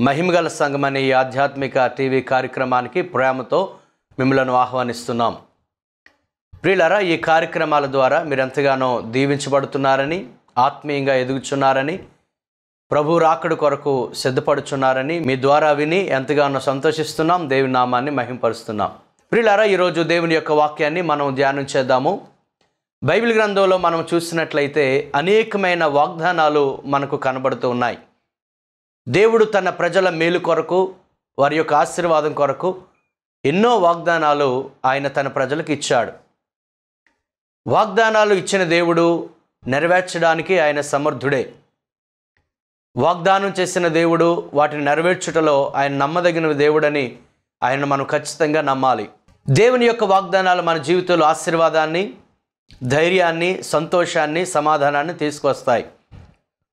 మహిమగల సంఘం అనే ఈ ఆధ్యాత్మిక టీవీ కార్యక్రమానికి ప్రేమతో మిమ్మలను ఆహ్వానిస్తున్నాం. ప్రియులరా ఈ కార్యక్రమాల ద్వారా మీరు ఎంతగానో దీవించబడుతున్నారని ఆత్మీయంగా ఎదుగుచున్నారని ప్రభు రాకడు కొరకు సిద్ధపడుచున్నారని మీ ద్వారా విని ఎంతగానో సంతోషిస్తున్నాం. దేవుని నామాన్ని మహింపరుస్తున్నాం. ప్రియులారా ఈరోజు దేవుని యొక్క వాక్యాన్ని మనం ధ్యానం చేద్దాము. బైబిల్ గ్రంథంలో మనం చూసినట్లయితే అనేకమైన వాగ్దానాలు మనకు కనబడుతూ ఉన్నాయి. దేవుడు తన ప్రజల మేలు కొరకు వారి యొక్క ఆశీర్వాదం కొరకు ఎన్నో వాగ్దానాలు ఆయన తన ప్రజలకు ఇచ్చాడు. వాగ్దానాలు ఇచ్చిన దేవుడు నెరవేర్చడానికి ఆయన సమర్థుడే. వాగ్దానం చేసిన దేవుడు వాటిని నెరవేర్చుటలో ఆయన నమ్మదగిన దేవుడని ఆయన మనం ఖచ్చితంగా నమ్మాలి. దేవుని యొక్క వాగ్దానాలు మన జీవితంలో ఆశీర్వాదాన్ని ధైర్యాన్ని సంతోషాన్ని సమాధానాన్ని తీసుకొస్తాయి.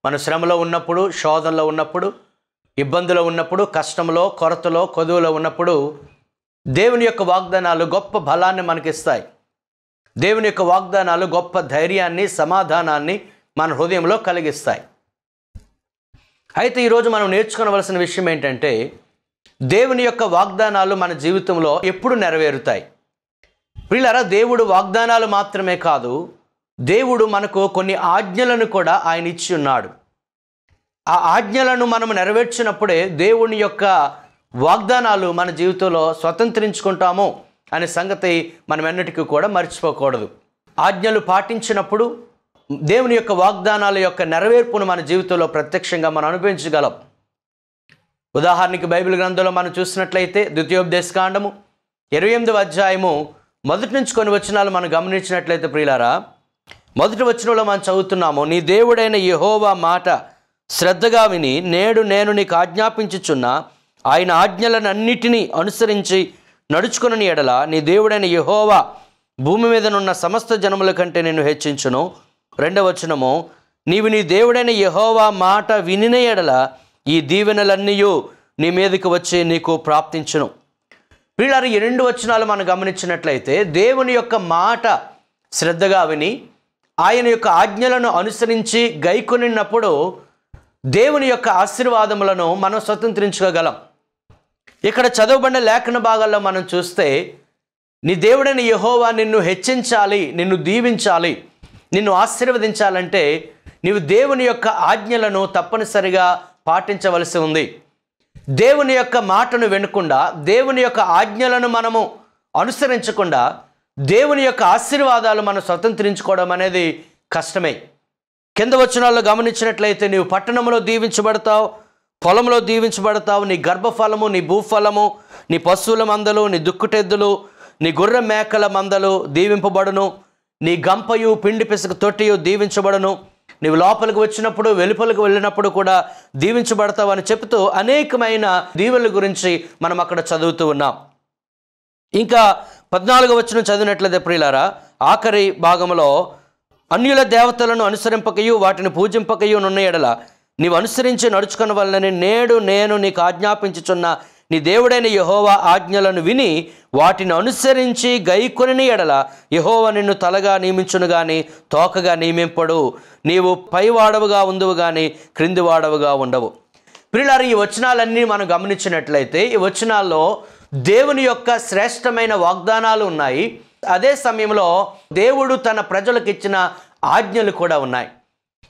మన శ్రమలో ఉన్నప్పుడు శోధనలో ఉన్నప్పుడు ఇబ్బందులో ఉన్నప్పుడు కష్టంలో కొరతలో కొదువులో ఉన్నప్పుడు దేవుని యొక్క వాగ్దానాలు గొప్ప బలాన్ని మనకిస్తాయి. దేవుని యొక్క వాగ్దానాలు గొప్ప ధైర్యాన్ని సమాధానాన్ని మన హృదయంలో కలిగిస్తాయి. అయితే ఈరోజు మనం నేర్చుకోవలసిన విషయం ఏంటంటే దేవుని యొక్క వాగ్దానాలు మన జీవితంలో ఎప్పుడు నెరవేరుతాయి? వీళ్ళరా దేవుడు వాగ్దానాలు మాత్రమే కాదు దేవుడు మనకు కొన్ని ఆజ్ఞలను కూడా ఆయన ఇచ్చి ఉన్నాడు ఆ ఆజ్ఞలను మనం నెరవేర్చినప్పుడే దేవుని యొక్క వాగ్దానాలు మన జీవితంలో స్వతంత్రించుకుంటాము అనే సంగతి మనం ఎన్నటికీ కూడా మర్చిపోకూడదు. ఆజ్ఞలు పాటించినప్పుడు దేవుని యొక్క వాగ్దానాల యొక్క నెరవేర్పును మన జీవితంలో ప్రత్యక్షంగా మనం అనుభవించగలం. ఉదాహరణకి బైబిల్ గ్రంథంలో మనం చూసినట్లయితే ద్వితీయోపదేశకాండము ఇరవై ఎనిమిదవ అధ్యాయము మొదటి నుంచి కొన్ని వచనాలు మనం గమనించినట్లయితే ప్రియులారా మొదటి వచనంలో మనం చదువుతున్నాము నీ దేవుడైన యహోవా మాట శ్రద్ధగా విని నేడు నేను నీకు ఆజ్ఞాపించుచున్న ఆయన ఆజ్ఞలనన్నిటినీ అనుసరించి నడుచుకుని ఎడల. నీ దేవుడైన యహోవా భూమి మీదనున్న సమస్త జనముల కంటే నేను హెచ్చించును. రెండవ వచనము నీవు నీ దేవుడైన యహోవా మాట వినిన ఎడల ఈ దీవెనలన్నీ నీ మీదకి వచ్చి నీకు ప్రాప్తించును. వీళ్ళ ఈ రెండు వచనాలు మనం గమనించినట్లయితే దేవుని యొక్క మాట శ్రద్ధగా విని ఆయన యొక్క ఆజ్ఞలను అనుసరించి గైకొనినప్పుడు దేవుని యొక్క ఆశీర్వాదములను మనం స్వతంత్రించుకోగలం. ఇక్కడ చదవబడిన లేఖన భాగాల్లో మనం చూస్తే నీ దేవుడైన యహోవా నిన్ను హెచ్చించాలి నిన్ను దీవించాలి నిన్ను ఆశీర్వదించాలంటే నీవు దేవుని యొక్క ఆజ్ఞలను తప్పనిసరిగా పాటించవలసి ఉంది. దేవుని యొక్క మాటను వినకుండా దేవుని యొక్క ఆజ్ఞలను మనము అనుసరించకుండా దేవుని యొక్క ఆశీర్వాదాలు మనం స్వతంత్రించుకోవడం అనేది కష్టమే. కింద వచనాల్లో గమనించినట్లయితే నీవు పట్టణంలో దీవించబడతావు పొలంలో దీవించబడతావు నీ గర్భఫలము నీ భూఫలము నీ పశువుల మందలు నీ దుక్కుటెద్దులు నీ గొర్రె మేకల మందలు దీవింపబడును. నీ గంపయు పిండి పిసక తొట్టియు దీవించబడును. నీవు లోపలికి వచ్చినప్పుడు వెలుపలికి వెళ్ళినప్పుడు కూడా దీవించబడతావు అని చెప్తూ అనేకమైన దీవెల గురించి మనం అక్కడ చదువుతూ ఉన్నాం. ఇంకా పద్నాలుగు వచ్చిన చదివినట్లయితే ప్రియులారా ఆఖరి భాగంలో అన్యుల దేవతలను అనుసరింపకయు వాటిని పూజింపకయు నున్న ఎడల నీవు అనుసరించి నడుచుకున్న వలనని నేడు నేను నీకు ఆజ్ఞాపించుచున్న నీ దేవుడైన యహోవా ఆజ్ఞలను విని వాటిని అనుసరించి గైకొని ఎడల యహోవ నిన్ను తలగా నియమించును గాని తోకగా నియమింపడు. నీవు పైవాడవుగా ఉందువు గాని క్రింది వాడవుగా ఉండవు. పిల్లలు ఈ వచనాలన్నీ మనం గమనించినట్లయితే ఈ వచనాల్లో దేవుని యొక్క శ్రేష్టమైన వాగ్దానాలు ఉన్నాయి. అదే సమయంలో దేవుడు తన ప్రజలకు ఇచ్చిన ఆజ్ఞలు కూడా ఉన్నాయి.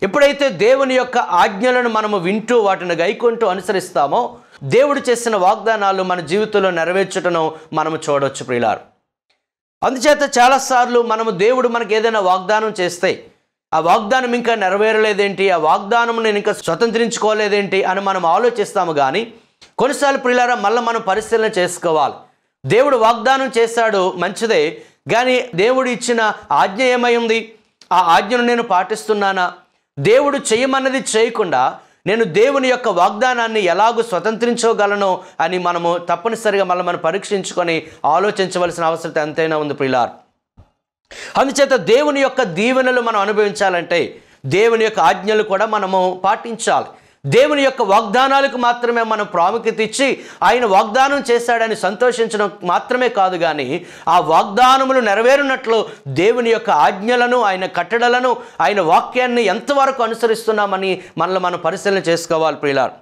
ఎప్పుడైతే దేవుని యొక్క ఆజ్ఞలను మనము వింటూ వాటిని గైకుంటూ అనుసరిస్తామో దేవుడు చేసిన వాగ్దానాలు మన జీవితంలో నెరవేర్చుటను మనము చూడవచ్చు ప్రియులారు. అందుచేత చాలాసార్లు మనము దేవుడు మనకు ఏదైనా వాగ్దానం చేస్తే ఆ వాగ్దానం ఇంకా నెరవేరలేదేంటి? ఆ వాగ్దానం నేను ఇంకా స్వతంత్రించుకోలేదేంటి? అని మనం ఆలోచిస్తాము కానీ కొన్నిసార్లు ప్రియులారా మళ్ళీ మనం పరిశీలన చేసుకోవాలి. దేవుడు వాగ్దానం చేశాడు మంచిదే. కానీ దేవుడు ఇచ్చిన ఆజ్ఞ ఏమై ఉంది? ఆ ఆజ్ఞను నేను పాటిస్తున్నానా? దేవుడు చేయమన్నది చేయకుండా నేను దేవుని యొక్క వాగ్దానాన్ని ఎలాగూ స్వతంత్రించగలను అని మనము తప్పనిసరిగా మళ్ళీ మనం పరీక్షించుకొని ఆలోచించవలసిన అవసరం ఎంతైనా ఉంది ప్రిలార్ అందుచేత దేవుని యొక్క దీవెనలు మనం అనుభవించాలంటే దేవుని యొక్క ఆజ్ఞలు కూడా మనము పాటించాలి. దేవుని యొక్క వాగ్దానాలకు మాత్రమే మనం ప్రాముఖ్యత ఇచ్చి ఆయన వాగ్దానం చేశాడని సంతోషించడం మాత్రమే కాదు కానీ ఆ వాగ్దానములు నెరవేరునట్లు దేవుని యొక్క ఆజ్ఞలను ఆయన కట్టడలను ఆయన వాక్యాన్ని ఎంతవరకు అనుసరిస్తున్నామని మనల్ని మనం పరిశీలన చేసుకోవాలి ప్రియులారు.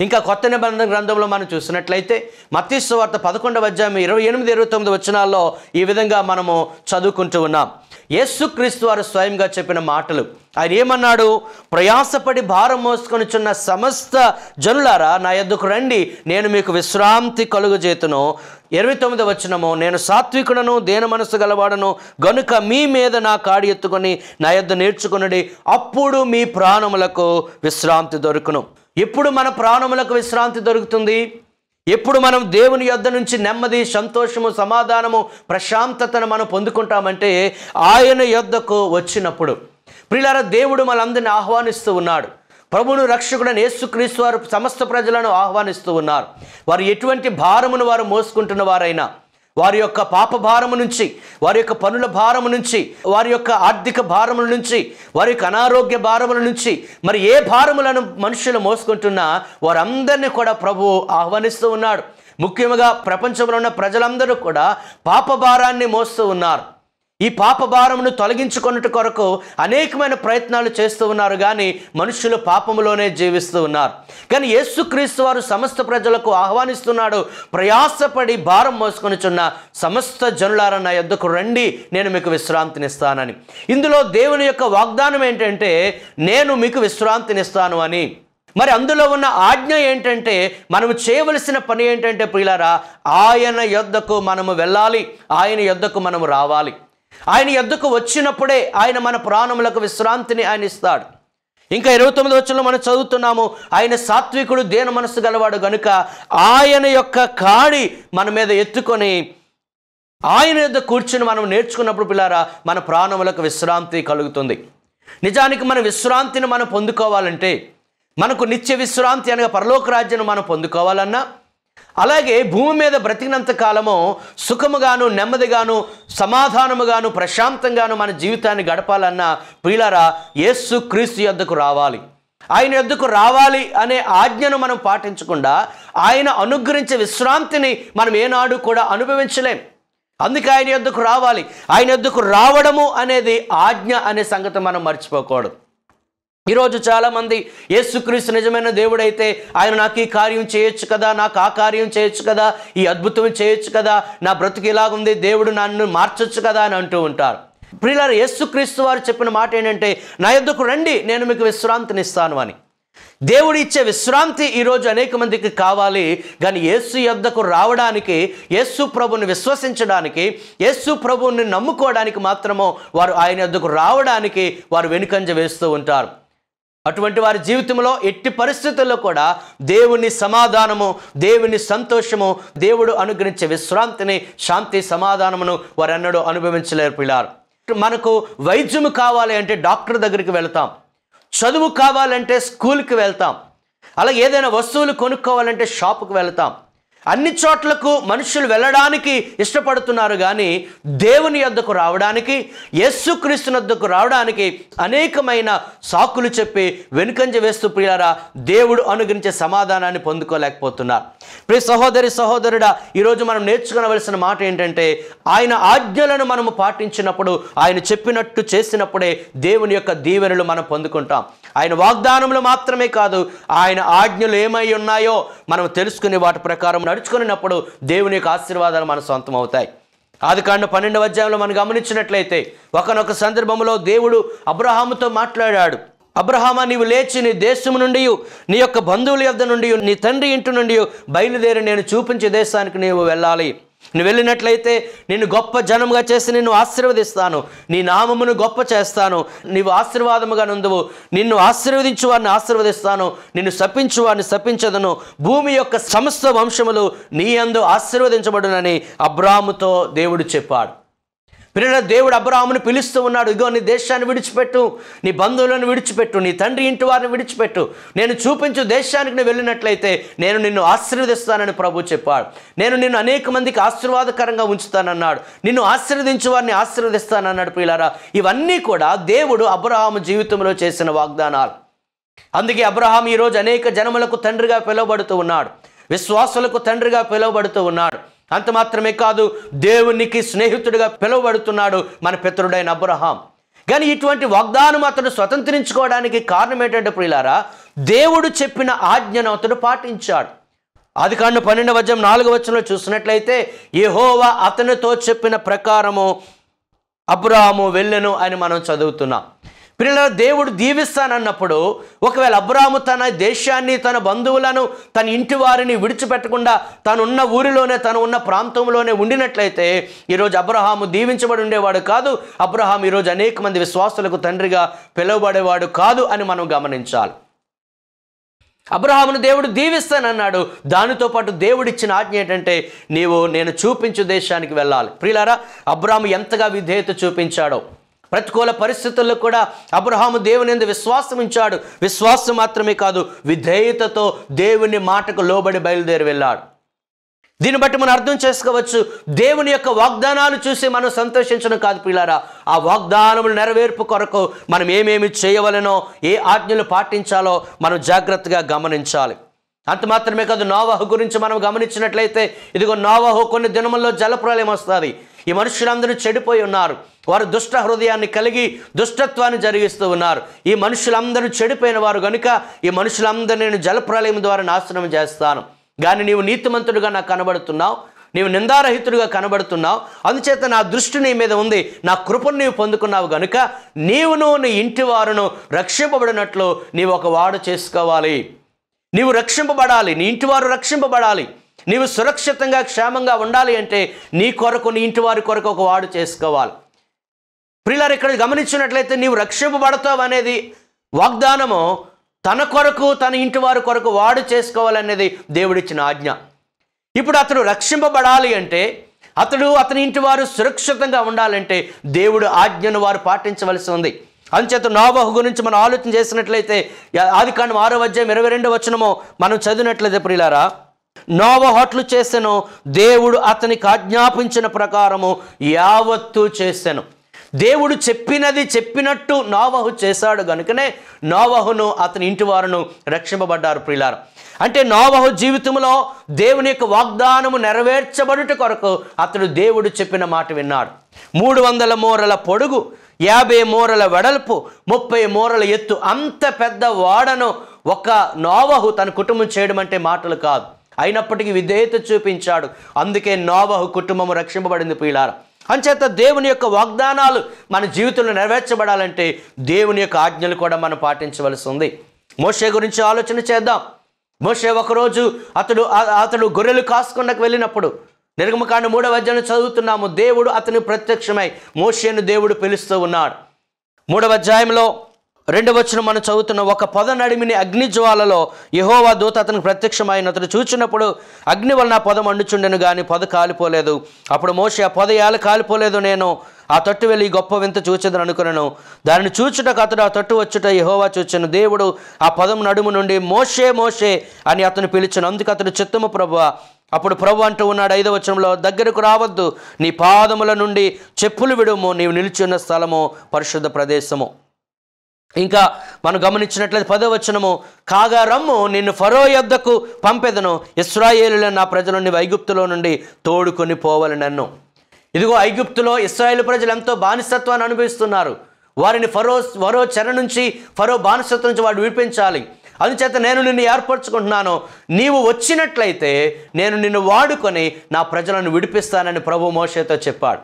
ఇంకా కొత్త నిబంధన గ్రంథంలో మనం చూసినట్లయితే మత్తీసు వార్త పదకొండవ అధ్యాయం ఇరవై ఎనిమిది ఇరవై తొమ్మిది వచనాల్లో ఈ విధంగా మనము చదువుకుంటూ ఉన్నాం. యేసుక్రీస్తు వారు స్వయంగా చెప్పిన మాటలు. ఆయన ఏమన్నాడు? ప్రయాసపడి భారం మోసుకొనిచున్న సమస్త జనులారా నా ఎద్దుకు రండి. నేను మీకు విశ్రాంతి కలుగజేతును. ఇరవై తొమ్మిది వచ్చినము నేను సాత్వికుడను దేన మనసు గలవాడను. గనుక మీ మీద నా కాడి ఎత్తుకొని నా ఎద్దు నేర్చుకునడి. అప్పుడు మీ ప్రాణములకు విశ్రాంతి దొరుకును. ఎప్పుడు మన ప్రాణములకు విశ్రాంతి దొరుకుతుంది? ఎప్పుడు మనం దేవుని యొద్ద నుంచి నెమ్మది సంతోషము సమాధానము ప్రశాంతతను మనం పొందుకుంటామంటే ఆయన యొద్దకు వచ్చినప్పుడు. ప్రిలార దేవుడు మనందరిని ఆహ్వానిస్తూ ఉన్నాడు. ప్రభును రక్షకుడని యేసుక్రీస్తు వారు సమస్త ప్రజలను ఆహ్వానిస్తూ ఉన్నారు. వారు ఎటువంటి భారమును వారు మోసుకుంటున్న వారైనా వారి యొక్క పాప భారము నుంచి వారి యొక్క పనుల భారము నుంచి వారి యొక్క ఆర్థిక భారముల నుంచి వారి యొక్క అనారోగ్య భారముల నుంచి మరి ఏ భారములను మనుషులు మోసుకుంటున్నా వారందరినీ కూడా ప్రభువు ఆహ్వానిస్తూ ఉన్నాడు. ముఖ్యంగా ప్రపంచంలో ఉన్న ప్రజలందరూ కూడా పాప భారాన్ని మోస్తూ ఉన్నారు. ఈ పాప భారమును తొలగించుకొనుట కొరకు అనేకమైన ప్రయత్నాలు చేస్తూ ఉన్నారు కానీ మనుషులు పాపములోనే జీవిస్తూ ఉన్నారు. కానీ యేసుక్రీస్తు వారు సమస్త ప్రజలకు ఆహ్వానిస్తున్నాడు ప్రయాసపడి భారం మోసుకొనిచున్న సమస్త జనులారా నా యొద్దకు రండి నేను మీకు విశ్రాంతినిస్తానని. ఇందులో దేవుని యొక్క వాగ్దానం ఏంటంటే నేను మీకు విశ్రాంతినిస్తాను అని. మరి అందులో ఉన్న ఆజ్ఞ ఏంటంటే మనము చేయవలసిన పని ఏంటంటే ప్రియులారా ఆయన యొద్దకు మనము వెళ్ళాలి ఆయన యొద్దకు మనము రావాలి. ఆయన ఎద్దుకు వచ్చినప్పుడే ఆయన మన ప్రాణములకు విశ్రాంతిని ఆయన ఇస్తాడు. ఇంకా ఇరవై తొమ్మిది వచ్చంలో మనం చదువుతున్నాము ఆయన సాత్వికుడు దేన మనసు గలవాడు గనుక ఆయన యొక్క కాడి మన మీద ఎత్తుకొని ఆయన యొక్క కూర్చుని మనం నేర్చుకున్నప్పుడు పిల్లారా మన ప్రాణములకు విశ్రాంతి కలుగుతుంది. నిజానికి మన విశ్రాంతిని మనం పొందుకోవాలంటే మనకు నిత్య విశ్రాంతి అనగా పరలోక రాజ్యాన్ని మనం పొందుకోవాలన్నా అలాగే భూమి మీద బ్రతికినంత కాలము సుఖముగాను నెమ్మదిగాను సమాధానముగాను ప్రశాంతంగాను మన జీవితాన్ని గడపాలన్న ప్రియులారా యేసు క్రీస్తు యొద్దకు రావాలి. ఆయన యొద్దకు రావాలి అనే ఆజ్ఞను మనం పాటించకుండా ఆయన అనుగ్రహించే విశ్రాంతిని మనం ఏనాడు కూడా అనుభవించలేం. అందుకే ఆయన యొద్దకు రావాలి. ఆయన యొద్దకు రావడము అనేది ఆజ్ఞ అనే సంగతి మనం మర్చిపోకూడదు. ఈరోజు చాలామంది యేసుక్రీస్తు నిజమైన దేవుడైతే ఆయన నాకు ఈ కార్యం చేయొచ్చు కదా నాకు ఆ కార్యం చేయొచ్చు కదా ఈ అద్భుతం చేయొచ్చు కదా నా బ్రతుకు ఇలాగుంది దేవుడు నన్ను మార్చొచ్చు కదా అని అంటూ ఉంటారు. ప్రియులారు యేసుక్రీస్తు వారు చెప్పిన మాట ఏంటంటే నా యొద్దకు రండి నేను మీకు విశ్రాంతినిస్తాను అని. దేవుడు ఇచ్చే విశ్రాంతి ఈరోజు అనేక మందికి కావాలి కానీ యేసు యొద్దకు రావడానికి యేసు ప్రభుని విశ్వసించడానికి యేసు ప్రభుని నమ్ముకోవడానికి మాత్రమో వారు ఆయన యొద్దకు రావడానికి వారు వెనుకంజ వేస్తూ ఉంటారు. అటువంటి వారి జీవితంలో ఎట్టి పరిస్థితుల్లో కూడా దేవుని సమాధానము దేవుని సంతోషము దేవుడు అనుగ్రహించే విశ్రాంతిని శాంతి సమాధానమును వారు ఎన్నడూ అనుభవించలేరు పిల్లారు. మనకు వైద్యము కావాలి అంటే డాక్టర్ దగ్గరికి వెళ్తాం. చదువు కావాలంటే స్కూల్కి వెళ్తాం. అలా ఏదైనా వస్తువులు కొనుక్కోవాలంటే షాపుకి వెళ్తాం. అన్ని చోట్లకు మనుషులు వెళ్ళడానికి ఇష్టపడుతున్నారు కానీ దేవుని యొద్దకు రావడానికి యేసుక్రీస్తుని వద్దకు రావడానికి అనేకమైన సాకులు చెప్పి వెనుకంజ వేస్తూ ప్రియారా దేవుడు అనుగ్రహించే సమాధానాన్ని పొందుకోలేకపోతున్నారు. ప్రియ సహోదరి సహోదరుడా ఈరోజు మనం నేర్చుకోవలసిన మాట ఏంటంటే ఆయన ఆజ్ఞలను మనము పాటించినప్పుడు ఆయన చెప్పినట్టు చేసినప్పుడే దేవుని యొక్క దీవెనలు మనం పొందుకుంటాం. ఆయన వాగ్దానములు మాత్రమే కాదు ఆయన ఆజ్ఞలు ఏమై ఉన్నాయో మనం తెలుసుకునే వాటి ప్రకారం నడుచుకున్నప్పుడు దేవుని యొక్క ఆశీర్వాదాలు మన సొంతం అవుతాయి. ఆది కాండ పన్నెండవ అధ్యాయంలో మనం గమనించినట్లయితే ఒకనొక సందర్భంలో దేవుడు అబ్రహాముతో మాట్లాడాడు. అబ్రహామా నీవు లేచి నీ దేశము నుండి నీ యొక్క బంధువుల యొద్ద నుండి నీ తండ్రి ఇంటి నుండి బయలుదేరి నేను చూపించే దేశానికి నీవు వెళ్ళాలి. నువ్వు వెళ్ళినట్లయితే నిన్ను గొప్ప జనముగా చేసి నిన్ను ఆశీర్వదిస్తాను. నీ నామమును గొప్ప చేస్తాను. నీవు ఆశీర్వాదముగా నుందువు నిన్ను ఆశీర్వదించు వారిని ఆశీర్వదిస్తాను. నిన్ను శపించు వారిని శపించదను. భూమి యొక్క సమస్త వంశములు నీ అందు ఆశీర్వదించబడునని అబ్రాముతో దేవుడు చెప్పాడు. పిల్లల దేవుడు అబ్రాహామును పిలుస్తూ ఉన్నాడు. ఇగో నీ దేశాన్ని విడిచిపెట్టు. నీ బంధువులను విడిచిపెట్టు. నీ తండ్రి ఇంటి వారిని విడిచిపెట్టు. నేను చూపించు దేశానికి నువ్వు వెళ్ళినట్లయితే నేను నిన్ను ఆశీర్వదిస్తానని ప్రభు చెప్పాడు. నేను నిన్ను అనేక మందికి ఆశీర్వాదకరంగా ఉంచుతానన్నాడు. నిన్ను ఆశీర్వదించు వారిని ఆశీర్వదిస్తానన్నాడు పిల్లరా ఇవన్నీ కూడా దేవుడు అబ్రహాము జీవితంలో చేసిన వాగ్దానాలు. అందుకే అబ్రహాం ఈరోజు అనేక జనములకు తండ్రిగా పిలువబడుతూ ఉన్నాడు. విశ్వాసులకు తండ్రిగా పిలువబడుతూ ఉన్నాడు. అంత మాత్రమే కాదు దేవునికి స్నేహితుడిగా పిలువబడుతున్నాడు మన పితరుడైన అబ్రహాం. కానీ ఇటువంటి వాగ్దానం అతడు స్వతంత్రించుకోవడానికి కారణం ఏంటంటే ప్రియులారా దేవుడు చెప్పిన ఆజ్ఞను అతడు పాటించాడు. అది కాండ పన్నెండు వచనం నాలుగు వచనంలో చూసినట్లయితే యహోవా అతనితో చెప్పిన ప్రకారము అబ్రాహాము వెళ్ళెను అని మనం చదువుతున్నాం. పిల్లల దేవుడు దీవిస్తానన్నప్పుడు ఒకవేళ అబ్రాహాము తన దేశాన్ని తన బంధువులను తన ఇంటి వారిని విడిచిపెట్టకుండా తను ఉన్న ఊరిలోనే తను ఉన్న ప్రాంతంలోనే ఉండినట్లయితే ఈరోజు అబ్రహాము దీవించబడి ఉండేవాడు కాదు. అబ్రహాం ఈరోజు అనేక మంది విశ్వాసులకు తండ్రిగా పిలువబడేవాడు కాదు అని మనం గమనించాలి. అబ్రహామును దేవుడు దీవిస్తానన్నాడు. దానితో పాటు దేవుడిచ్చిన ఆజ్ఞ ఏంటంటే నీవు నేను చూపించు దేశానికి వెళ్ళాలి. ప్రియులారా అబ్రహాము ఎంతగా విధేయత చూపించాడో. ప్రతికూల పరిస్థితుల్లో కూడా అబ్రహాము దేవుని ఎందు విశ్వాసం ఉంచాడు. విశ్వాసం మాత్రమే కాదు విధేయతతో దేవుని మాటకు లోబడి బయలుదేరి వెళ్ళాడు. దీన్ని బట్టి మనం అర్థం చేసుకోవచ్చు దేవుని యొక్క వాగ్దానాలు చూసి మనం సంతోషించడం కాదు పిల్లారా. ఆ వాగ్దానములు నెరవేర్పు కొరకు మనం ఏమేమి చేయవలనో ఏ ఆజ్ఞలు పాటించాలో మనం జాగ్రత్తగా గమనించాలి. అంత మాత్రమే కాదు నోవాహు గురించి మనం గమనించినట్లయితే ఇదిగో నోవాహు కొన్ని దినముల్లో జలప్రలయం వస్తుంది. ఈ మనుషులందరూ చెడిపోయి ఉన్నారు. వారు దుష్ట హృదయాన్ని కలిగి దుష్టత్వాన్ని జరిగిస్తూ ఉన్నారు. ఈ మనుషులందరూ చెడిపోయిన వారు కనుక ఈ మనుషులందరూ నేను జలప్రలయం ద్వారా నాశనం చేస్తాను. కానీ నీవు నీతిమంతుడుగా నాకు కనబడుతున్నావు. నీవు నిందారహితుడిగా కనబడుతున్నావు. అందుచేత నా దృష్టి నీ మీద ఉంది. నా కృపను నీవు పొందుకున్నావు గనుక నీవును నీ ఇంటి వారును రక్షింపబడినట్లు నీవు ఒక వాడు చేసుకోవాలి. నీవు రక్షింపబడాలి. నీ ఇంటి వారు రక్షింపబడాలి. నీవు సురక్షితంగా క్షేమంగా ఉండాలి అంటే నీ కొరకు నీ ఇంటి వారి కొరకు ఒక వాడు చేసుకోవాలి. ప్రియులారు ఇక్కడ గమనించినట్లయితే నీవు రక్షింపబడతావు అనేది వాగ్దానము. తన కొరకు తన ఇంటి వారి కొరకు వాడు చేసుకోవాలనేది దేవుడిచ్చిన ఆజ్ఞ. ఇప్పుడు అతడు రక్షింపబడాలి అంటే అతడు అతని ఇంటి వారు సురక్షితంగా ఉండాలంటే దేవుడు ఆజ్ఞను వారు పాటించవలసి ఉంది. అంచేత నోబహు గురించి మనం ఆలోచన చేసినట్లయితే ఆది కాండం ఆరో అధ్యాయం ఇరవై రెండో వచనమో మనం చదివినట్లయితే ప్రియులారా నోవహట్లు చేశాను దేవుడు అతనికి ఆజ్ఞాపించిన ప్రకారము యావత్తు చేశాను దేవుడు చెప్పినది చెప్పినట్టు నోవహు చేశాడు గనుకనే నోవహును అతని ఇంటి వారును రక్షింపబడ్డారు ప్రియులారు. అంటే నోవహు జీవితంలో దేవుని యొక్క వాగ్దానము నెరవేర్చబడుట కొరకు అతడు దేవుడు చెప్పిన మాట విన్నాడు. మూడు వందల మూరల పొడుగు యాభై మూరల వెడల్పు ముప్పై మూరల ఎత్తు అంత పెద్ద వాడను ఒక నోవహు తన కుటుంబం చేయడం అంటే మాటలు కాదు. అయినప్పటికీ విధేయత చూపించాడు. అందుకే నోవహు కుటుంబం రక్షింపబడింది పీలారా అంచేత దేవుని యొక్క వాగ్దానాలు మన జీవితంలో నెరవేర్చబడాలంటే దేవుని యొక్క ఆజ్ఞలు కూడా మనం పాటించవలసి ఉంది. మోషే గురించి ఆలోచన చేద్దాం. మోషే ఒకరోజు అతడు అతడు గొర్రెలు కాసుకున్నకు వెళ్ళినప్పుడు నిర్గమకాండ మూడవ అధ్యాయం చదువుతున్నాము. దేవుడు అతని ప్రత్యక్షమై మోషేను దేవుడు పిలుస్తూ ఉన్నాడు. మూడవ అధ్యాయంలో రెండవ వచ్చిన మనం చదువుతున్న ఒక పొద నడిమిని అగ్ని జ్వాలలో యహోవా దూత అతనికి ప్రత్యక్షమైన అతను చూచినప్పుడు అగ్ని వలన పొద మండుచుండెను కానీ పొద కాలిపోలేదు. అప్పుడు మోషే ఆ పొద ఏల కాలిపోలేదు నేను ఆ తట్టు వెళ్ళి గొప్ప వింత చూచిందని అనుకున్నాను. దానిని చూచుటకు అతడు ఆ తట్టు వచ్చుట యహోవా చూచాను. దేవుడు ఆ పదం నడుము నుండి మోషే మోషే అని అతను పిలిచాను. అందుకు అతడు చిత్తము ప్రభు అప్పుడు ప్రభు అంటూ ఉన్నాడు ఐదవ వచనంలో దగ్గరకు రావద్దు. నీ పాదముల నుండి చెప్పులు విడుము. నీవు నిలిచి ఉన్న స్థలము పరిశుద్ధ ప్రదేశము. ఇంకా మనం గమనించినట్లయితే పదవచనము కాగా రమ్ము నిన్ను ఫరో యొద్దకు పంపెదను ఇస్రాయేలుల నా ప్రజలను ఐగుప్తులో నుండి తోడుకొని పోవాలి నన్ను ఇదిగో ఐగుప్తులో ఇస్రాయేల్ ప్రజలు ఎంతో బానిసత్వాన్ని అనుభవిస్తున్నారు. వారిని ఫరో ఫరో చెర నుంచి ఫరో బానిసత్వం నుంచి వాడు విడిపించాలి. అందుచేత నేను నిన్ను ఏర్పరచుకుంటున్నాను. నీవు వచ్చినట్లయితే నేను నిన్ను వాడుకొని నా ప్రజలను విడిపిస్తానని ప్రభు మోషేతో చెప్పాడు.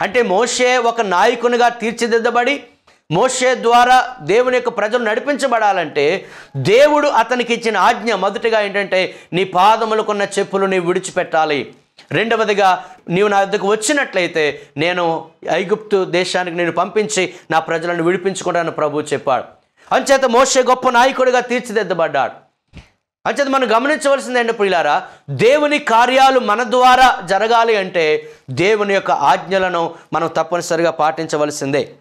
అంటే మోషే ఒక నాయకునిగా తీర్చిదిద్దబడి మోషే ద్వారా దేవుని యొక్క ప్రజలు నడిపించబడాలంటే దేవుడు అతనికి ఇచ్చిన ఆజ్ఞ మొదటిగా ఏంటంటే నీ పాదములకున్న చెప్పులు నీవు విడిచిపెట్టాలి. రెండవదిగా నీవు నా వద్దకు వచ్చినట్లయితే నేను ఐగుప్తు దేశానికి నేను పంపించి నా ప్రజలను విడిపించుకుంటాను ప్రభు చెప్పాడు. అంచేత మోషే గొప్ప నాయకుడిగా తీర్చిదిద్దబడ్డాడు. అంచేత మనం గమనించవలసింది ఏంటో ప్రియులారా దేవుని కార్యాలు మన ద్వారా జరగాలి అంటే దేవుని యొక్క ఆజ్ఞలను మనం తప్పనిసరిగా పాటించవలసిందే.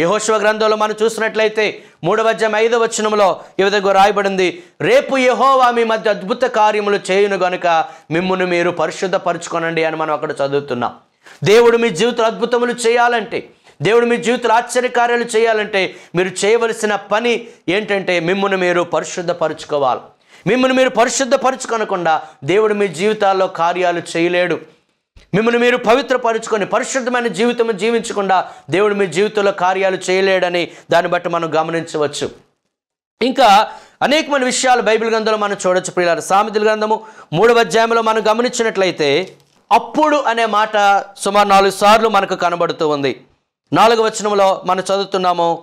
యహోశివ గ్రంథంలో మనం చూసినట్లయితే మూడవ అధ్యాయం ఐదవ వచనంలో ఈ విధంగా రాయబడింది. రేపు యహోవా మీ మధ్య అద్భుత కార్యములు చేయును గనుక మిమ్మును మీరు పరిశుద్ధపరచుకోనండి అని మనం అక్కడ చదువుతున్నాం. దేవుడు మీ జీవితంలో అద్భుతములు చేయాలంటే దేవుడు మీ జీవితంలో ఆశ్చర్యకార్యాలు చేయాలంటే మీరు చేయవలసిన పని ఏంటంటే మిమ్మును మీరు పరిశుద్ధపరచుకోవాలి. మిమ్మల్ని మీరు పరిశుద్ధపరచుకొనకుండా దేవుడు మీ జీవితాల్లో కార్యాలు చేయలేడు. మిమ్మల్ని మీరు పవిత్రపరుచుకొని పరిశుద్ధమైన జీవితం జీవించకుండా దేవుడు మీ జీవితంలో కార్యాలు చేయలేడని దాన్ని బట్టి మనం గమనించవచ్చు. ఇంకా అనేకమైన విషయాలు బైబిల్ గ్రంథంలో మనం చూడొచ్చు ప్రియులారు. సామెతల గ్రంథము మూడవ అధ్యాయంలో మనం గమనించినట్లయితే అప్పుడు అనే మాట సుమారు నాలుగు సార్లు మనకు కనబడుతూ ఉంది. నాలుగు వచనంలో మనం చదువుతున్నాము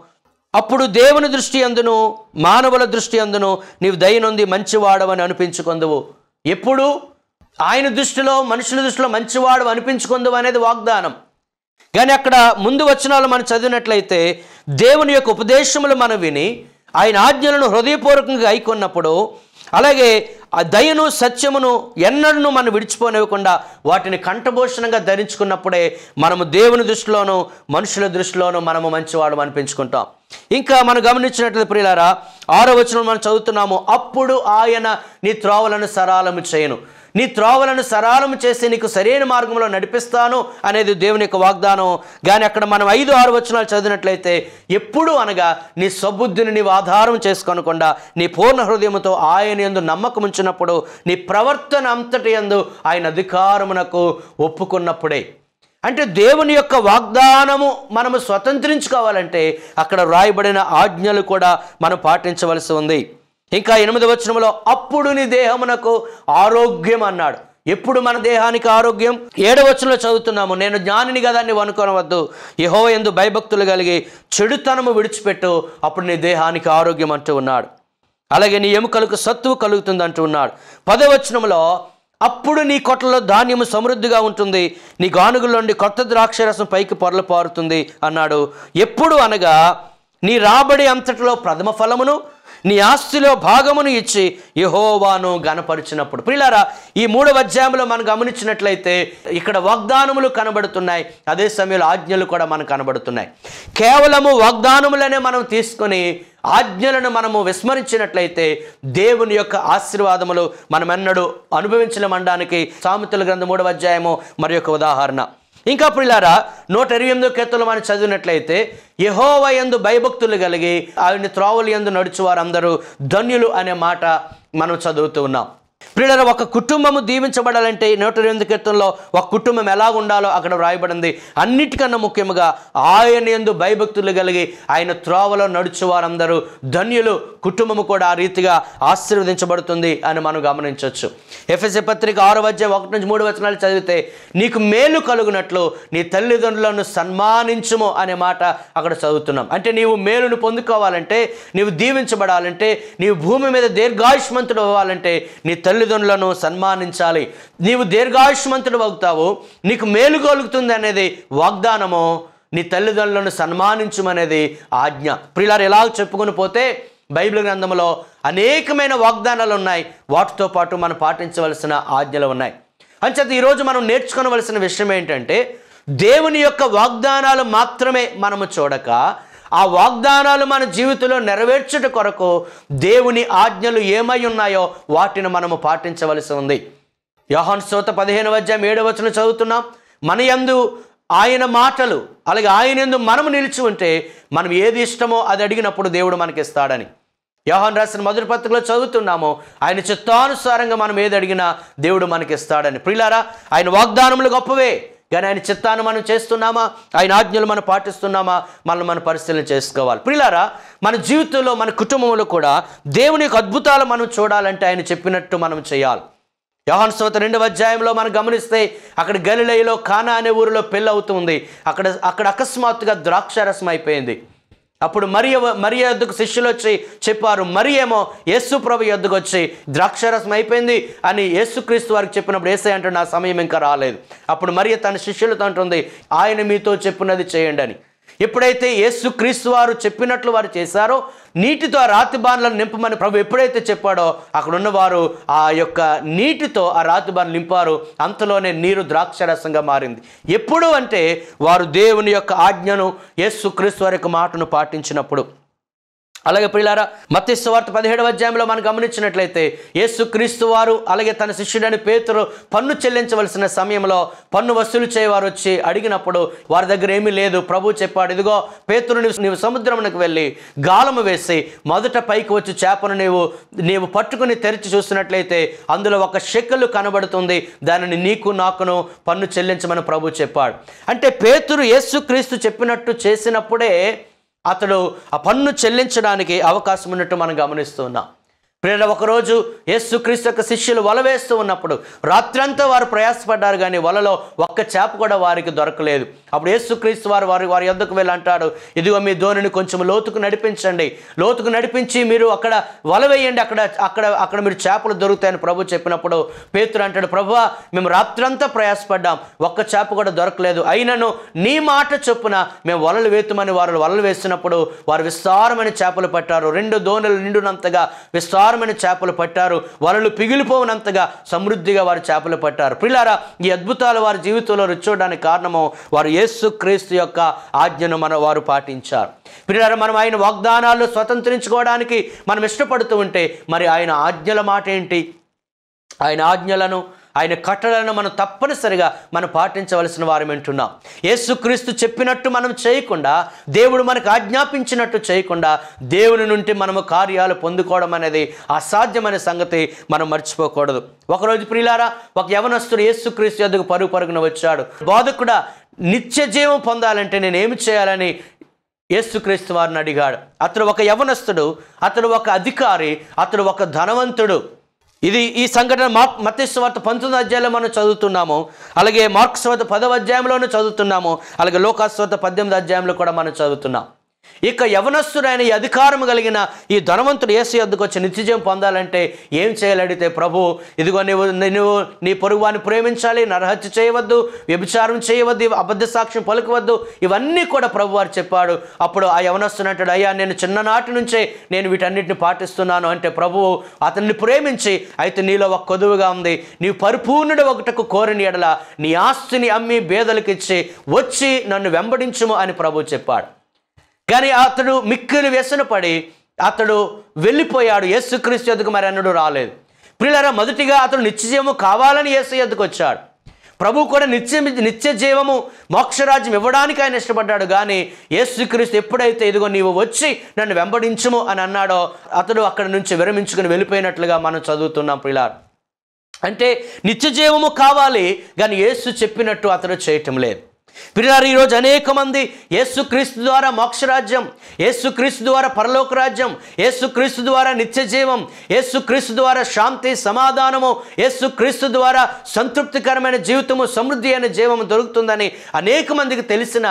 అప్పుడు దేవుని దృష్టి అందును మానవుల దృష్టి అందును నీవు దయనుంది మంచివాడవని అనిపించుకుందువు. ఎప్పుడు? ఆయన దృష్టిలో మనుషుల దృష్టిలో మంచివాడు అనిపించుకుందు అనేది వాగ్దానం. కానీ అక్కడ ముందు వచనాలు మనం చదివినట్లయితే దేవుని యొక్క ఉపదేశములు మనం విని ఆయన ఆజ్ఞలను హృదయపూర్వకంగా ఐకొన్నప్పుడు అలాగే ఆ దయను సత్యమును ఎన్నడూ మనం విడిచిపోనివ్వకుండా వాటిని కంఠభూషణంగా ధరించుకున్నప్పుడే మనము దేవుని దృష్టిలోనూ మనుషుల దృష్టిలోనూ మనము మంచివాడు అనిపించుకుంటాం. ఇంకా మనం గమనించినట్లయితే ప్రియులారా ఆరో వచనం మనం చదువుతున్నాము అప్పుడు ఆయన నీ త్రోవలను సరాలము చేయను. నీ త్రోవలను సరాలము చేసి నీకు సరైన మార్గంలో నడిపిస్తాను అనేది దేవుని యొక్క వాగ్దానం. కానీ అక్కడ మనం ఐదు ఆరు వచనాలు చదివినట్లయితే ఎప్పుడు అనగా నీ సబుద్ధిని నీవు ఆధారం చేసుకొనకుండా నీ పూర్ణ హృదయంతో ఆయన ఎందు నమ్మకం ఉంచినప్పుడు నీ ప్రవర్తన అంతటి ఎందు ఆయన అధికారమునకు ఒప్పుకున్నప్పుడే. అంటే దేవుని యొక్క వాగ్దానము మనము స్వతంత్రించుకోవాలంటే అక్కడ రాయబడిన ఆజ్ఞలు కూడా మనం పాటించవలసి ఉంది. ఇంకా ఎనిమిది వచనంలో అప్పుడు నీ దేహమునకు ఆరోగ్యం అన్నాడు. ఎప్పుడు మన దేహానికి ఆరోగ్యం? ఏడవచనంలో చదువుతున్నాము నేను జ్ఞానిని కదా నువ్వు అనుకోనవద్దు. యహో ఎందు భయభక్తులు కలిగి చెడుతనము విడిచిపెట్టు అప్పుడు నీ దేహానికి ఆరోగ్యం అంటూ ఉన్నాడు. అలాగే నీ ఎముకలకు సత్తువు కలుగుతుంది అంటూ ఉన్నాడు. పదవచనంలో అప్పుడు నీ కొట్లలో ధాన్యము సమృద్ధిగా ఉంటుంది నీ గానుగుల కొత్త కొత్త ద్రాక్షరసం పైకి పొరలు పారుతుంది అన్నాడు. ఎప్పుడు అనగా నీ రాబడి అంతటిలో ప్రథమ ఫలమును నీ ఆస్తిలో భాగమును ఇచ్చి యహోవాను గనపరిచినప్పుడు ప్రిలారా ఈ మూడవ అధ్యాయంలో మనం గమనించినట్లయితే ఇక్కడ వాగ్దానములు కనబడుతున్నాయి అదే సమయంలో ఆజ్ఞలు కూడా మనకు కనబడుతున్నాయి. కేవలము వాగ్దానములనే మనం తీసుకొని ఆజ్ఞలను మనము విస్మరించినట్లయితే దేవుని యొక్క ఆశీర్వాదములు మనం ఎన్నడూ అనుభవించలేమనడానికి సామెతల గ్రంథ మూడవ అధ్యాయము మరి యొక్క ఉదాహరణ. ఇంకా ప్రిలారా నూట ఇరవై ఎనిమిదో కీర్తనలు మనం చదివినట్లయితే యహోవ యందు భయభక్తులు కలిగి ఆయన త్రోవలు యందు నడుచు వారందరూ ధన్యులు అనే మాట మనం చదువుతూ ఉన్నాం. ప్రియుల ఒక కుటుంబము దీవించబడాలంటే నూట ఎనిమిది కీర్తనలో ఒక కుటుంబం ఎలా ఉండాలో అక్కడ వ్రాయబడింది. అన్నిటికన్నా ముఖ్యముగా ఆయన ఎందు భయభక్తులు కలిగి ఆయన త్రోవలో నడుచు వారందరూ ధన్యులు. కుటుంబము కూడా ఆ రీతిగా ఆశీర్వదించబడుతుంది అని మనం గమనించవచ్చు. ఎఫ్ఎస్ఏ పత్రిక ఆరు అధ్యాయం ఒకటి నుంచి మూడు వచనాలు చదివితే నీకు మేలు కలుగునట్లు నీ తల్లిదండ్రులను సన్మానించుము అనే మాట అక్కడ చదువుతున్నాం. అంటే నీవు మేలును పొందుకోవాలంటే నీవు దీవించబడాలంటే నీవు భూమి మీద దీర్ఘాయుష్మంతుడు అవ్వాలంటే నీ తల్లి తల్లిదండ్రులను సన్మానించాలి. నీవు దీర్ఘాయుష్మంతుడు అవుతావు. నీకు మేలు కలుగుతుంది అనేది వాగ్దానము నీ తల్లిదండ్రులను సన్మానించమనేది ఆజ్ఞ. ప్రిలారు ఎలా చెప్పుకుని పోతే బైబిల్ గ్రంథంలో అనేకమైన వాగ్దానాలు ఉన్నాయి. వాటితో పాటు మనం పాటించవలసిన ఆజ్ఞలు ఉన్నాయి. అంచేత ఈరోజు మనం నేర్చుకోవలసిన విషయం ఏంటంటే దేవుని యొక్క వాగ్దానాలు మాత్రమే మనము చూడక ఆ వాగ్దానాలు మన జీవితంలో నెరవేర్చుట కొరకు దేవుని ఆజ్ఞలు ఏమై ఉన్నాయో వాటిని మనము పాటించవలసి ఉంది. యోహాన్ సూత పదిహేను అధ్యాయం ఏడవ చదువుతున్నాం. మన యందు ఆయన మాటలు అలాగే ఆయన ఎందు మనము నిలిచి ఉంటే మనం ఏది ఇష్టమో అది అడిగినప్పుడు దేవుడు మనకి ఇస్తాడని యోహన్ రాసిన మొదటి పత్రికలో చదువుతున్నాము. ఆయన చిత్తానుసారంగా మనం ఏది అడిగినా దేవుడు మనకి ఇస్తాడని ప్రియులారా ఆయన వాగ్దానములు గొప్పవే. కానీ ఆయన చిత్తాన్ని మనం చేస్తున్నామా? ఆయన ఆజ్ఞలు మనం పాటిస్తున్నామా? మనం మన పరిశీలన చేసుకోవాలి. ప్రియులారా మన జీవితంలో మన కుటుంబంలో కూడా దేవుని యొక్క అద్భుతాలు మనం చూడాలంటే ఆయన చెప్పినట్టు మనం చేయాలి. యోహన్ స్వత రెండవ అధ్యాయంలో మనం గమనిస్తే అక్కడ గలిలయలో కానా అనే ఊరిలో పెళ్ళి అవుతుంది అక్కడ అక్కడ అకస్మాత్తుగా ద్రాక్షారసం అయిపోయింది. అప్పుడు మరి మరి యొద్దకు శిష్యులు వచ్చి చెప్పారు మరి ఏమో యేసు ప్రభు యొద్దకు వచ్చి ద్రాక్షరసం అయిపోయింది అని యేసుక్రీస్తు వారికి చెప్పినప్పుడు ఏసై అంటే నా సమయం ఇంకా రాలేదు. అప్పుడు మరియ తన శిష్యులతో అంటుంది ఆయన మీతో చెప్పినది చేయండి అని. ఎప్పుడైతే యేసుక్రీస్తు వారు చెప్పినట్లు వారు చేశారో నీటితో ఆ రాతి బాణలను నింపమని ప్రభు ఎప్పుడైతే చెప్పాడో అక్కడున్న వారు ఆ యొక్క నీటితో ఆ రాతి బాణలు నింపారు. అంతలోనే నీరు ద్రాక్షరసంగా మారింది. ఎప్పుడు అంటే వారు దేవుని యొక్క ఆజ్ఞను యేసుక్రీస్తు వారి యొక్క మాటను పాటించినప్పుడు. అలాగే ప్రియులారా మత్తి వార్త పదిహేడవ అధ్యాయంలో మనం గమనించినట్లయితే యేసుక్రీస్తు వారు అలాగే తన శిష్యుడని పేతురు పన్ను చెల్లించవలసిన సమయంలో పన్ను వసూలు చేయవారు వచ్చి అడిగినప్పుడు వారి దగ్గర ఏమీ లేదు ప్రభు చెప్పాడు ఇదిగో పేతురు నీవు నీవు సముద్రమునకు వెళ్ళి గాలము వేసి మొదట పైకి వచ్చి చేపను నీవు నీవు పట్టుకుని తెరిచి చూసినట్లయితే అందులో ఒక షెక్కలు కనబడుతుంది దానిని నీకు నాకును పన్ను చెల్లించమని ప్రభు చెప్పాడు. అంటే పేతురు యేసుక్రీస్తు చెప్పినట్టు చేసినప్పుడే అతడు ఆ పన్ను చెల్లించడానికి అవకాశం ఉన్నట్టు మనం గమనిస్తున్నాం ప్రేర ఒకరోజు యేసుక్రీస్తు యొక్క శిష్యులు వల వేస్తూ ఉన్నప్పుడు రాత్రంతా వారు ప్రయాసపడ్డారు కానీ వలలో ఒక్క చేప కూడా వారికి దొరకలేదు. అప్పుడు యేసుక్రీస్తు వారు వారి వారి యొద్దకు వెళ్ళి అంటాడు ఇదిగో మీ ధోనిని కొంచెం లోతుకు నడిపించండి. లోతుకు నడిపించి మీరు అక్కడ వల వేయండి. అక్కడ అక్కడ అక్కడ మీరు చేపలు దొరుకుతాయని ప్రభు చెప్పినప్పుడు పేతురు అంటాడు ప్రభు మేము రాత్రంతా ప్రయాసపడ్డాం. ఒక్క చేప కూడా దొరకలేదు. అయినను నీ మాట చొప్పున మేము వలలు వేతుమని వారు వలలు వేస్తున్నప్పుడు వారు విస్తారమైన చేపలు పట్టారు. రెండు దోణలు నిండునంతగా అపారమైన చేపలు పట్టారు. వలలు పిగిలిపోనంతగా సమృద్ధిగా వారు చేపలు పట్టారు. పిల్లారా ఈ అద్భుతాలు వారి జీవితంలో రుచోడానికి కారణము వారు యేసు క్రీస్తు యొక్క ఆజ్ఞను మన వారు పాటించారు. పిల్లారా మనం ఆయన వాగ్దానాలు స్వతంత్రించుకోవడానికి మనం ఇష్టపడుతూ ఉంటే మరి ఆయన ఆజ్ఞల మాట ఏంటి ఆయన ఆజ్ఞలను ఆయన కట్టడలను మనం తప్పనిసరిగా మనం పాటించవలసిన వారం వింటున్నాం యేసుక్రీస్తు చెప్పినట్టు మనం చేయకుండా దేవుడు మనకు ఆజ్ఞాపించినట్టు చేయకుండా దేవుని నుండి మనము కార్యాలు పొందుకోవడం అనేది అసాధ్యమైన సంగతి మనం మర్చిపోకూడదు. ఒకరోజు ప్రియులారా ఒక యవనస్తుడు యేసుక్రీస్తు ఎదుగు పరుగు పరుగున వచ్చాడు. బోధకుడా నిత్య జీవం పొందాలంటే నేను ఏమి చేయాలని యేసుక్రీస్తు వారిని అడిగాడు. అతడు ఒక యవనస్తుడు అతడు ఒక అధికారి అతడు ఒక ధనవంతుడు. ఇది ఈ సంఘటన మా మత్స్వార్త పంతొమ్మిది అధ్యాయంలో మనం చదువుతున్నాము. అలాగే మార్క్స్ వార్త పదవ అధ్యాయంలోనూ చదువుతున్నాము. అలాగే లోకాస్వార్త పద్దెనిమిది అధ్యాయంలో కూడా మనం చదువుతున్నాం. ఇక యవనస్తుడైన ఈ అధికారం కలిగిన ఈ ధనవంతుడు ఏసు ఎద్దుకు వచ్చి నిత్యజయం పొందాలంటే ఏం చేయాలడితే ప్రభు ఇదిగో నీవు నువ్వు నీ పొరుగువాన్ని ప్రేమించాలి నరహత్య చేయవద్దు వ్యభిచారం చేయవద్దు అబద్ధ సాక్ష్యం పలుకవద్దు ఇవన్నీ కూడా ప్రభు వారు చెప్పాడు. అప్పుడు ఆ యవనస్తుడు అంటాడు అయ్యా నేను చిన్ననాటి నుంచే నేను వీటన్నిటిని పాటిస్తున్నాను. అంటే ప్రభువు అతన్ని ప్రేమించి అయితే నీలో ఒక కొదువుగా ఉంది. నీవు పరిపూర్ణుడు ఒకటకు కోరిన ఎడల నీ ఆస్తిని అమ్మి బేదలకిచ్చి వచ్చి నన్ను వెంబడించుము అని ప్రభు చెప్పాడు. కానీ అతడు మిక్కిలి వ్యసనపడి అతడు వెళ్ళిపోయాడు. యేసుక్రీస్తు ఎదుగు మరి అన్నడు రాలేదు. ప్రియులారా మొదటిగా అతడు నిత్యజీవము కావాలని యేసు ఎద్దుకు వచ్చాడు. ప్రభు కూడా నిత్య నిత్య జీవము మోక్షరాజ్యం ఇవ్వడానికి ఆయన ఇష్టపడ్డాడు. కానీ యేసుక్రీస్తు ఎప్పుడైతే ఇదిగో నీవు వచ్చి నన్ను వెంబడించుము అని అన్నాడో అతడు అక్కడి నుంచి విరమించుకుని వెళ్ళిపోయినట్లుగా మనం చదువుతున్నాం ప్రియులారు. అంటే నిత్య జీవము కావాలి కానీ యేసు చెప్పినట్టు అతడు చేయటం లేదు. పిల్లలు ఈరోజు అనేక మంది యేసుక్రీస్తు ద్వారా మోక్షరాజ్యం యేసుక్రీస్తు ద్వారా పరలోక రాజ్యం యేసుక్రీస్తు ద్వారా నిత్య జీవం యేసుక్రీస్తు ద్వారా శాంతి సమాధానము యేసుక్రీస్తు ద్వారా సంతృప్తికరమైన జీవితము సమృద్ధి అనే జీవము దొరుకుతుందని అనేక మందికి తెలిసిన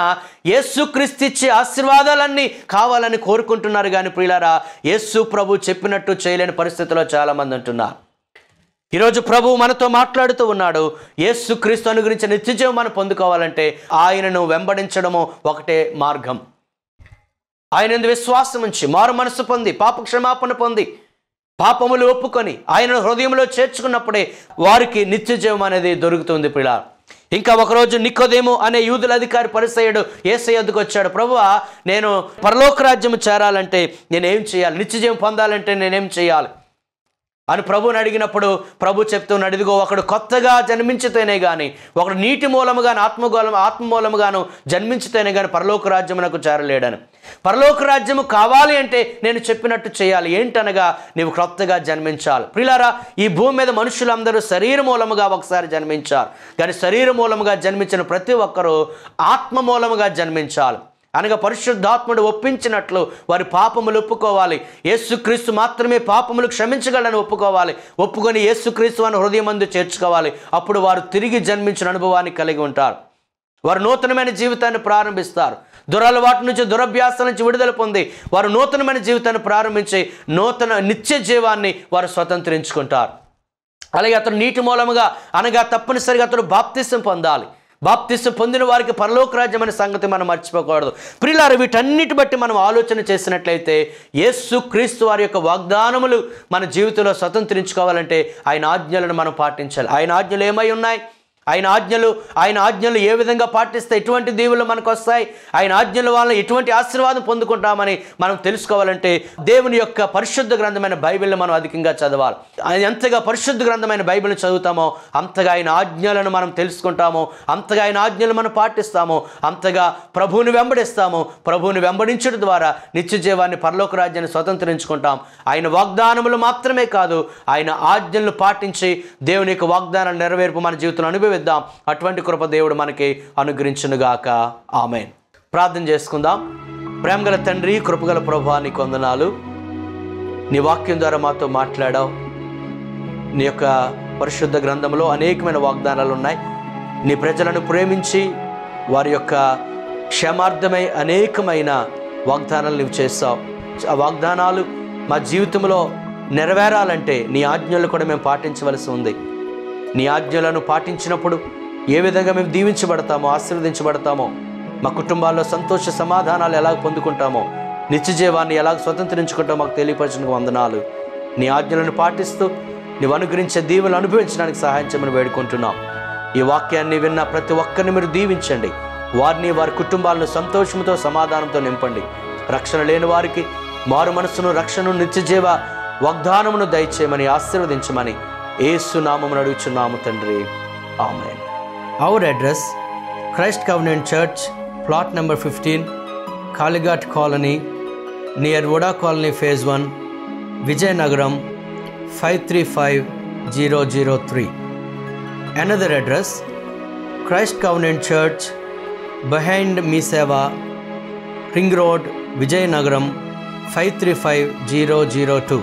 యేసుక్రీస్తు ఇచ్చే ఆశీర్వాదాలన్నీ కావాలని కోరుకుంటున్నారు. కానీ ప్రియులారా యేసు ప్రభు చెప్పినట్టు చేయలేని పరిస్థితిలో చాలామంది ఉంటున్నారు. ఈరోజు ప్రభు మనతో మాట్లాడుతూ ఉన్నాడు. యేసుక్రీస్తు అనుగురించి నిత్యజీవం మనం పొందుకోవాలంటే ఆయనను వెంబడించడము ఒకటే మార్గం. ఆయన విశ్వాసం ఉంచి మారు మనసు పొంది పాప క్షమాపణ పొంది పాపములు ఒప్పుకొని ఆయన హృదయంలో చేర్చుకున్నప్పుడే వారికి నిత్యజీవం అనేది దొరుకుతుంది పిల్ల. ఇంకా ఒకరోజు నికోదేము అనే యూదుల అధికారి పరిసయుడు ఏసయ్యకు వచ్చాడు. ప్రభువా నేను పరలోక రాజ్యము చేరాలంటే నేనేం చేయాలి? నిత్యజీవం పొందాలంటే నేనేం చేయాలి? అని ప్రభుని అడిగినప్పుడు ప్రభు చెప్తున్నాడు ఇదిగో ఒకడు కొత్తగా జన్మించితేనే కానీ ఒకడు నీటి మూలముగాను ఆత్మగోళం ఆత్మ మూలముగాను జన్మించితేనే కానీ పరలోక రాజ్యమునకు చేరలేడని. పరలోక రాజ్యము కావాలి అంటే నేను చెప్పినట్టు చేయాలి. ఏంటనగా నీవు క్రొత్తగా జన్మించాలి. ప్రిలారా ఈ భూమి మీద మనుషులందరూ శరీర మూలముగా ఒకసారి జన్మించారు. కానీ శరీర మూలముగా జన్మించిన ప్రతి ఒక్కరూ ఆత్మ మూలముగా జన్మించాలి. అనగా పరిశుద్ధాత్ముడు ఒప్పించినట్లు వారి పాపములు ఒప్పుకోవాలి. యేసుక్రీస్తు మాత్రమే పాపములు క్షమించగలని ఒప్పుకోవాలి. ఒప్పుకొని యేసుక్రీస్తు అని హృదయమందు చేర్చుకోవాలి. అప్పుడు వారు తిరిగి జన్మించిన అనుభవాన్ని కలిగి ఉంటారు. వారు నూతనమైన జీవితాన్ని ప్రారంభిస్తారు. దురలవాటు నుంచి దురభ్యాసం నుంచి విడుదల పొంది వారు నూతనమైన జీవితాన్ని ప్రారంభించి నూతన నిత్య జీవాన్ని వారు స్వతంత్రించుకుంటారు. అలాగే అతను నీటి మూలముగా అనగా తప్పనిసరిగా అతను బాప్తిసం పొందాలి. బాప్తిస్మ పొందిన వారికి పరలోక రాజ్యం అనే సంగతి మనం మర్చిపోకూడదు. ప్రియులారు వీటన్నిటి బట్టి మనం ఆలోచన చేసినట్లయితే యేసు క్రీస్తు వారి యొక్క వాగ్దానములు మన జీవితంలో స్వతంత్రించుకోవాలంటే ఆయన ఆజ్ఞలను మనం పాటించాలి. ఆయన ఆజ్ఞలు ఏమై ఉన్నాయి? ఆయన ఆజ్ఞలు ఆయన ఆజ్ఞలు ఏ విధంగా పాటిస్తే ఎటువంటి దీవులు మనకు వస్తాయి ఆయన ఆజ్ఞల వల్ల ఎటువంటి ఆశీర్వాదం పొందుకుంటామని మనం తెలుసుకోవాలంటే దేవుని యొక్క పరిశుద్ధ గ్రంథమైన బైబిల్ని మనం అధికంగా చదవాలి. ఆయన ఎంతగా పరిశుద్ధ గ్రంథమైన బైబిల్ని చదువుతామో అంతగా ఆయన ఆజ్ఞలను మనం తెలుసుకుంటామో అంతగా ఆయన ఆజ్ఞలు మనం పాటిస్తామో అంతగా ప్రభువుని వెంబడిస్తాము ప్రభువుని వెంబడించడం ద్వారా నిత్య జీవాన్ని పరలోక రాజ్యాన్ని స్వతంత్రించుకుంటాం. ఆయన వాగ్దానములు మాత్రమే కాదు ఆయన ఆజ్ఞలను పాటించి దేవుని యొక్క వాగ్దానాన్ని నెరవేర్పు మన జీవితంలో అనుభవిద్దాం అటువంటి కృప దేవుడు మనకి అనుగ్రహించునుగాక. ఆమె ప్రార్థన చేసుకుందాం. ప్రేమగల తండ్రి కృపగల ప్రభా నీకు వందనాలు. నీ వాక్యం ద్వారా మాతో మాట్లాడావు. నీ యొక్క పరిశుద్ధ గ్రంథంలో అనేకమైన వాగ్దానాలు ఉన్నాయి. నీ ప్రజలను ప్రేమించి వారి యొక్క క్షేమార్థమై అనేకమైన వాగ్దానాలు నీవు చేస్తావు. ఆ వాగ్దానాలు మా జీవితంలో నెరవేరాలంటే నీ ఆజ్ఞలు కూడా మేము పాటించవలసి ఉంది. నీ ఆజ్ఞలను పాటించినప్పుడు ఏ విధంగా మేము దీవించబడతామో ఆశీర్వదించబడతామో మా కుటుంబాల్లో సంతోష సమాధానాలు ఎలా పొందుకుంటామో నిత్య జీవాన్ని ఎలా స్వతంత్రించుకుంటామో మాకు తెలియపరచిన వందనాలు. నీ ఆజ్ఞలను పాటిస్తూ నీవు అనుగ్రహించే దీవులు అనుభవించడానికి సహాయం చేయమని వేడుకుంటున్నాం. ఈ వాక్యాన్ని విన్న ప్రతి ఒక్కరిని మీరు దీవించండి. వారిని వారి కుటుంబాలను సంతోషంతో సమాధానంతో నింపండి. రక్షణ లేని వారికి మారు మనసును రక్షణను నిత్యజీవ వాగ్దానమును దయచేయమని ఆశీర్వదించమని ఏసు నామమును అడుగుచున్నాము తండ్రి ఆమె our address Christ covenant church plot number fifteen Kalighat colony near VUDA colony phase one Vizianagaram five three five zero zero three another address Christ covenant church behind Mee Seva ring road Vizianagaram five three five zero zero two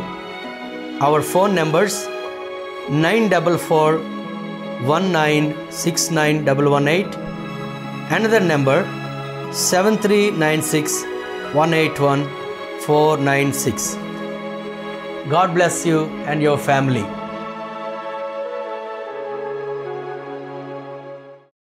our phone numbers Nine double four one nine six nine double one eight. another number seven three nine six one eight one four nine six. god bless you and your family